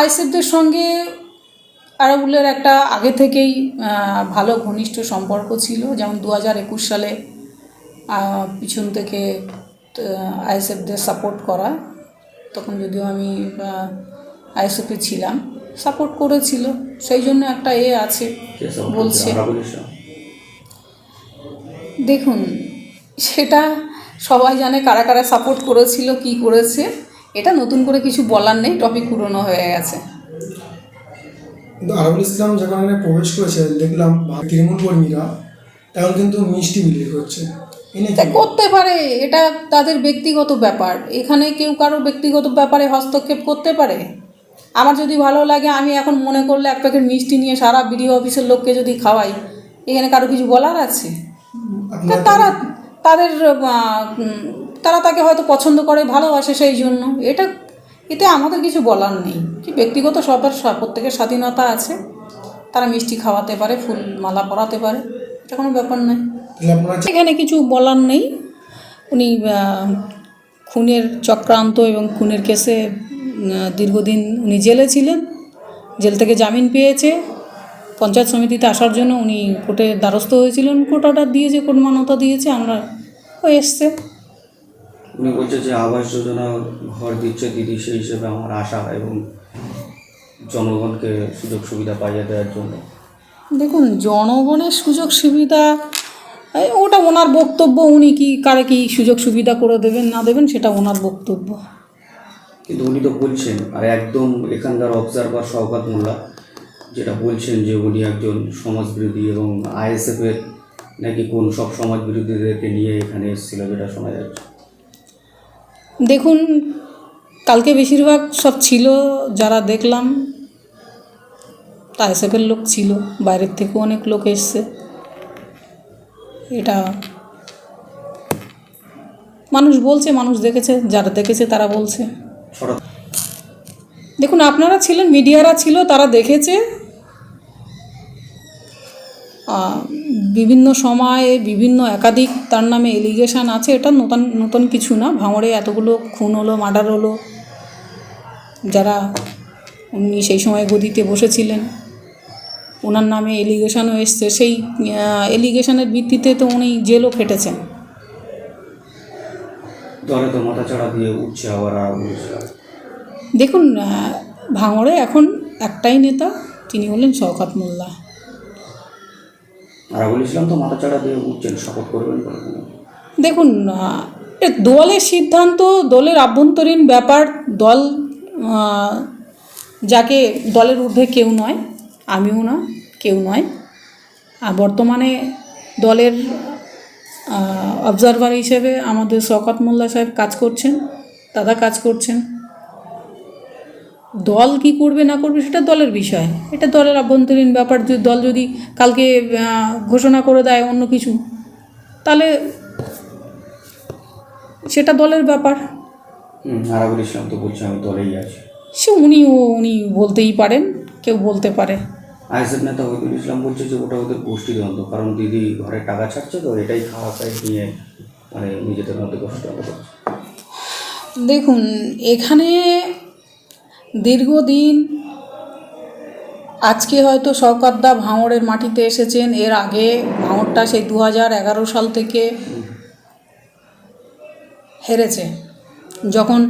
আইএসএফদের সঙ্গে আরাবুলের একটা আগে থেকেই ভালো ঘনিষ্ঠ সম্পর্ক ছিল। যেমন দু হাজার একুশ সালে পিছন থেকে আইএসএফদের সাপোর্ট করা। তখন যদিও আমি আইএসএফে ছিলাম। সাপোর্ট করেছিল। সেই জন্য একটা এ আছে বলছে। দেখুন সেটা সবাই জানে কারা কারা সাপোর্ট করেছিল কি করেছে। এটা নতুন করে কিছু বলার নেই টপিক পুরনো হয়ে গেছে। কিন্তু আরবুল ইসলাম যখন প্রবেশ করেছে দেখলাম তৃণমূল কর্মীরা এখন কিন্তু মিষ্টি বিলি করছে। করতে পারে এটা তাদের ব্যক্তিগত ব্যাপার। এখানে কেউ কারও ব্যক্তিগত ব্যাপারে হস্তক্ষেপ করতে পারে? আমার যদি ভালো লাগে আমি এখন মনে করলে এক প্যাকেট মিষ্টি নিয়ে সারা বিডিও অফিসের লোককে যদি খাওয়াই এখানে কারও কিছু বলার আছে? তারা তাদের তারা তাকে হয়তো পছন্দ করে ভালোবাসে সেই জন্য। এটা এতে আমাদের কিছু বলার নেই। কি ব্যক্তিগত সবার প্রত্যেকের স্বাধীনতা আছে। তারা মিষ্টি খাওয়াতে পারে ফুল মালা পরাতে পারে। এটা কোনো ব্যাপার নয়। এখানে কিছু বলার নেই। উনি খুনের চক্রান্ত এবং খুনের কেসে দীর্ঘদিন উনি জেলে ছিলেন। জেল থেকে জামিন পেয়েছে। পঞ্চায়েত সমিতিতে আসার জন্য উনি কোর্টে দ্বারস্থ হয়েছিলেন। কোর্ট অর্ডার দিয়েছে কোর্ট মান্যতা দিয়েছে। আমরা ও এসছে। উনি বলছে যে আবাস যোজনা ঘর দিচ্ছে দিদি সেই হিসেবে আমার আশা এবং জনগণকে সুযোগ সুবিধা পাইয়ে দেওয়ার জন্য। দেখুন জনগণের সুযোগ সুবিধা ওটা ওনার বক্তব্য উনি কি কারে কি সুযোগ সুবিধা করে দেবেন না দেবেন সেটা ওনার বক্তব্য। কিন্তু উনি তো বলছেন আর একদম এখানকার অবজারভার শওকাত মোল্লা যেটা বলছেন যে উনি একজন সমাজবিরোধী এবং আইএসএফের নাকি কোন সব সমাজ বিরোধীদেরকে নিয়ে এখানে এসেছিল যেটা শোনা যাচ্ছে। দেখুন কালকে বেশিরভাগ সব ছিল যারা দেখলাম তাইসেফের লোক ছিল বাইরের থেকেও অনেক লোক এসছে। এটা মানুষ বলছে মানুষ দেখেছে যারা দেখেছে তারা বলছে। দেখুন আপনারা ছিলেন মিডিয়ারা ছিল তারা দেখেছে। বিভিন্ন সময়ে বিভিন্ন একাধিক তার নামে এলিগেশন আছে এটা নতুন নতুন কিছু না। ভাঙড়ে এতগুলো খুন হলো মার্ডার হলো। যারা উনি সেই সময় গদিতে বসেছিলেন ওনার নামে এলিগেশনও এসছে। সেই এলিগেশানের ভিত্তিতে তো উনি জেলও খেটেছেন। দেখুন ভাঙড়ে এখন একটাই নেতা তিনি হলেন শওকাত মোল্লা। আরাবুল ইসলাম তো দিয়ে উঠছেন করবেন দেখুন দলের সিদ্ধান্ত, দলের আভ্যন্তরীণ ব্যাপার, দল যাকে দলের ঊর্ধ্বে কেউ নয়, আমিও না, কেউ নয়, আর বর্তমানে দলের অবজারভার হিসেবে আমাদের শওকত মোল্লা সাহেব কাজ করছেন, দাদা কাজ করছেন। দল কি করবে না করবে সেটা দলের বিষয়। এটা দলের আভ্যন্তরীণ ব্যাপার। দল যদি কালকে ঘোষণা করে দেয় অন্য কিছু তাহলে সেটা দলের ব্যাপার। আরাবুল ইসলাম তো বলছে আমি দলেই আছি। সে উনিও উনি বলতেই পারেন কেউ বলতে পারে। আইএসএফ নেতা ওইদুল ইসলাম বলছে যে ওটা ওদের গোষ্ঠীদ্বন্দ্ব কারণ দিদি ঘরে টাকা ছাড়ছে তো এটাই খাওয়া খাই নিয়ে মানে নিজেদের মধ্যে গোষ্ঠীদ্বন্দ্ব করছে। দেখুন এখানে দীর্ঘদিন আজকে হয়তো শওকাতদা ভাঙড়ের মাটিতে এসেছেন। এর আগে ভাঙড়টা সেই দু হাজার এগারো সাল থেকে হেরেছে। যখন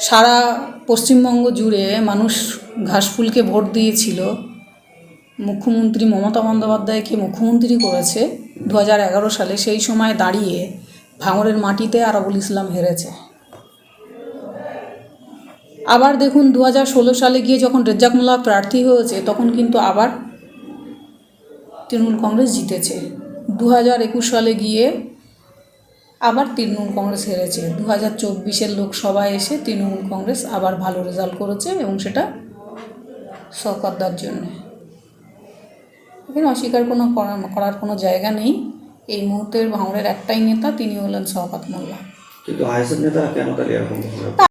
সারা পশ্চিমবঙ্গ জুড়ে মানুষ ঘাসফুলকে ভোট দিয়েছিল, মুখ্যমন্ত্রী মমতা বন্দ্যোপাধ্যায়কে মুখ্যমন্ত্রী করেছে দু হাজার এগারো সালে, সেই সময় দাঁড়িয়ে ভাঙড়ের মাটিতে আরবুল ইসলাম হেরেছে। আবার দেখুন দু সালে গিয়ে যখন রেজ্জাক মোল্লা প্রার্থী হয়েছে, তখন কিন্তু আবার তৃণমূল কংগ্রেস জিতেছে। দু হাজার একুশ সালে গিয়ে আবার তৃণমূল কংগ্রেস হেরেছে। দু হাজার চব্বিশের লোকসভায় এসে তৃণমূল কংগ্রেস আবার ভালো রেজাল্ট করেছে এবং সেটা সরকারদার জন্য। এখানে অস্বীকার কোনো করা- করার কোনো জায়গা নেই। এই মুহূর্তের ভাঙড়ের একটাই নেতা, তিনি হলেন শওকাত মোল্লা। কিন্তু কেন?